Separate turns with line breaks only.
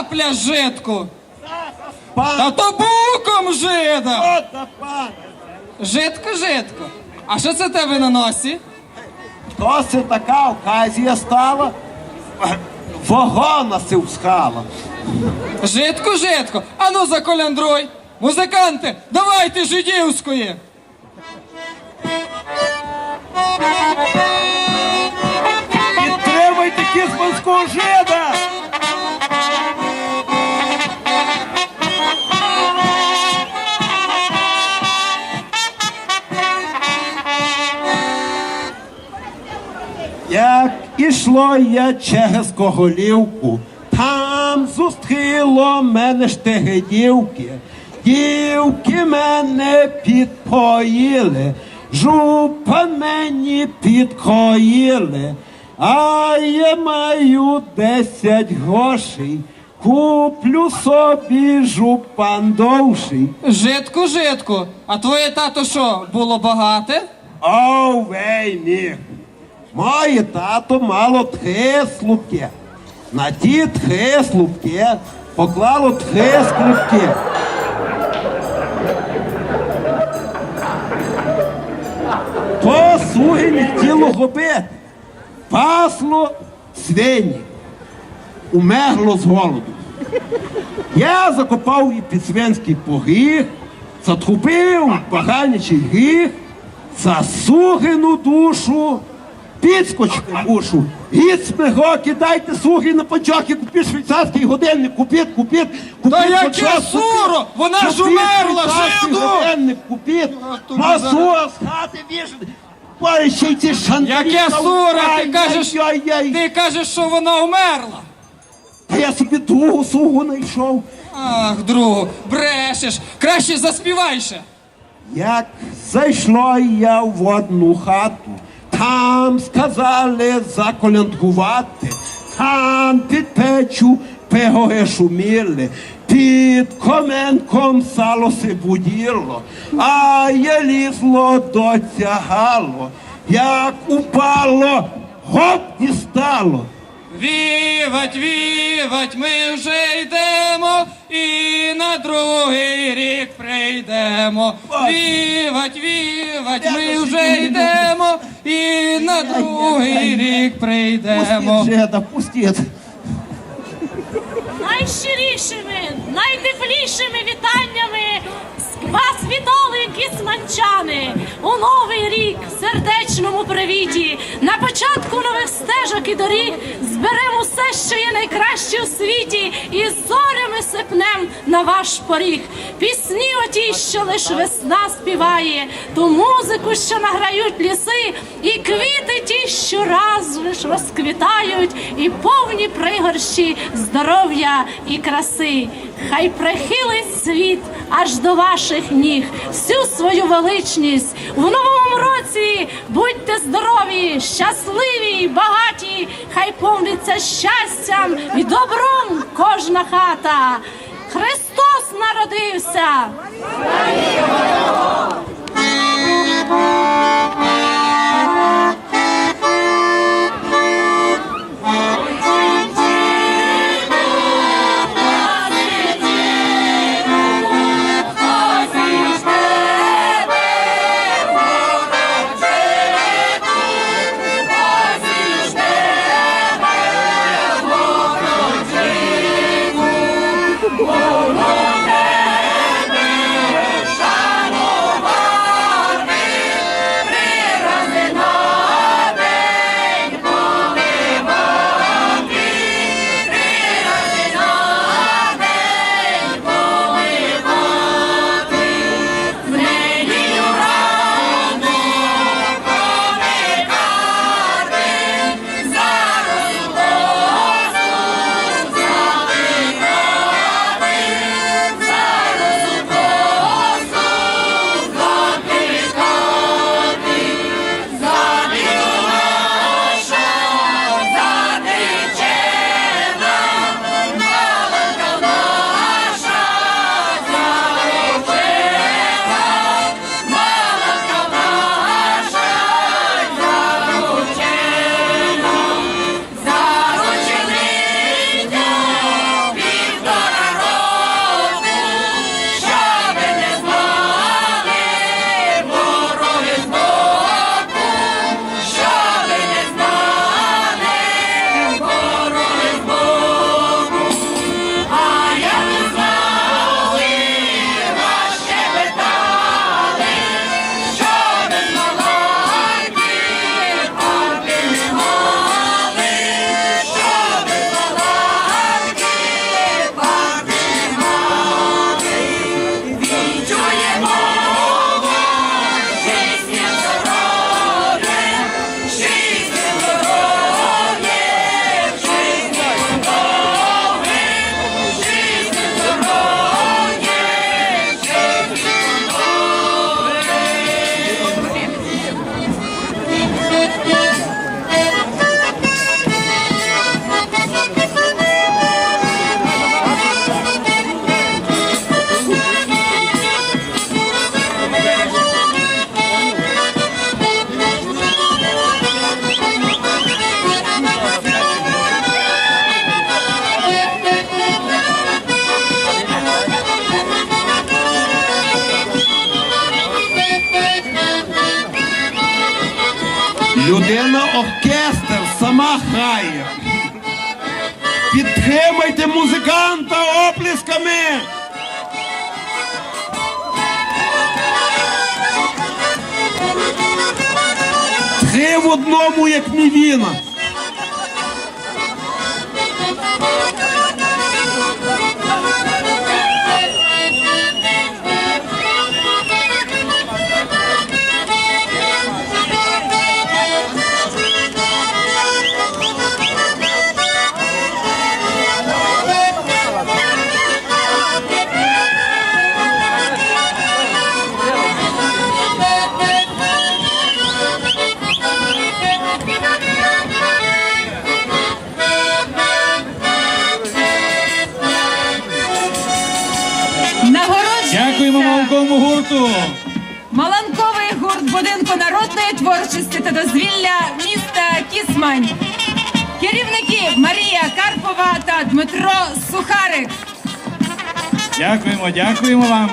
цапля житку.
Пан,
Та то буком жида. Житко, житко. А що це тебе на носі?
Це така оказія стала. Вогона сивскала.
Житко, житко. Ану заколяндрой. Музиканти, давайте жидівської.
Підтримуйте кізманського жида! Ішло я через Коголівку, там зустріло мене штиги дівки. Дівки мене підпоїли, жупан мені підкоїли, а я маю десять грошей, куплю собі жупан довший.
Житку, житку. А твоє тато що, було багате?
Овей міг. Моє тато мало три слупки. На ті три слупки поклало три скрипки. То слуги не хотіло робити. Пасло свині. Умерло з голоду. Я закопав і підсвинський погріх, затрубив поганячий гріх, за сугину душу, підскочки мушу. Гід смиго, кидайте суги на панчохи, купіть швейцарський годинник, купіть, купіть, купіть.
Та яке суро! Вона ж умерла, жиду!
годинник, купіть, масуа з хати вішати. Ой, ще й ці шантарі.
Яке сура, ти кажеш, ти кажеш, що вона умерла.
Та я собі другу сугу знайшов.
Ах, другу, брешеш. Краще заспівай ще.
Як зайшло я в одну хату, там сказали заколянкувати, там під печу пегоги шуміли, під коменком сало се буділо, а я лізло дотягало, як упало, гоп і стало.
Вівать, вівать, ми вже йдемо і на другий рік прийдемо. Вівать, вівать, ми вже йдемо і на другий рік прийдемо.
Пустіть.
Найщирішими, найтеплішими кіцманчани у новий рік в сердечному привіті. На початку нових стежок і доріг зберемо все, що є найкраще у світі, і зорями сипнем на ваш поріг. Пісні оті, що лиш весна співає, ту музику, що награють ліси, і квіти ті, що раз лиш розквітають, і повні пригорщі здоров'я і краси. Хай прихилить світ аж до ваших ніг, всю свою величність в новому році. Будьте здорові, щасливі, багаті, хай повниться щастям і добром кожна хата. Христос народився!
Людина Підтримайте музиканта оплесками. Три в одному, як мівіна.
Малковому гурту.
Маланковий гурт будинку народної творчості та дозвілля міста Кісмань. Керівники Марія Карпова та Дмитро Сухарик.
Дякуємо, дякуємо вам.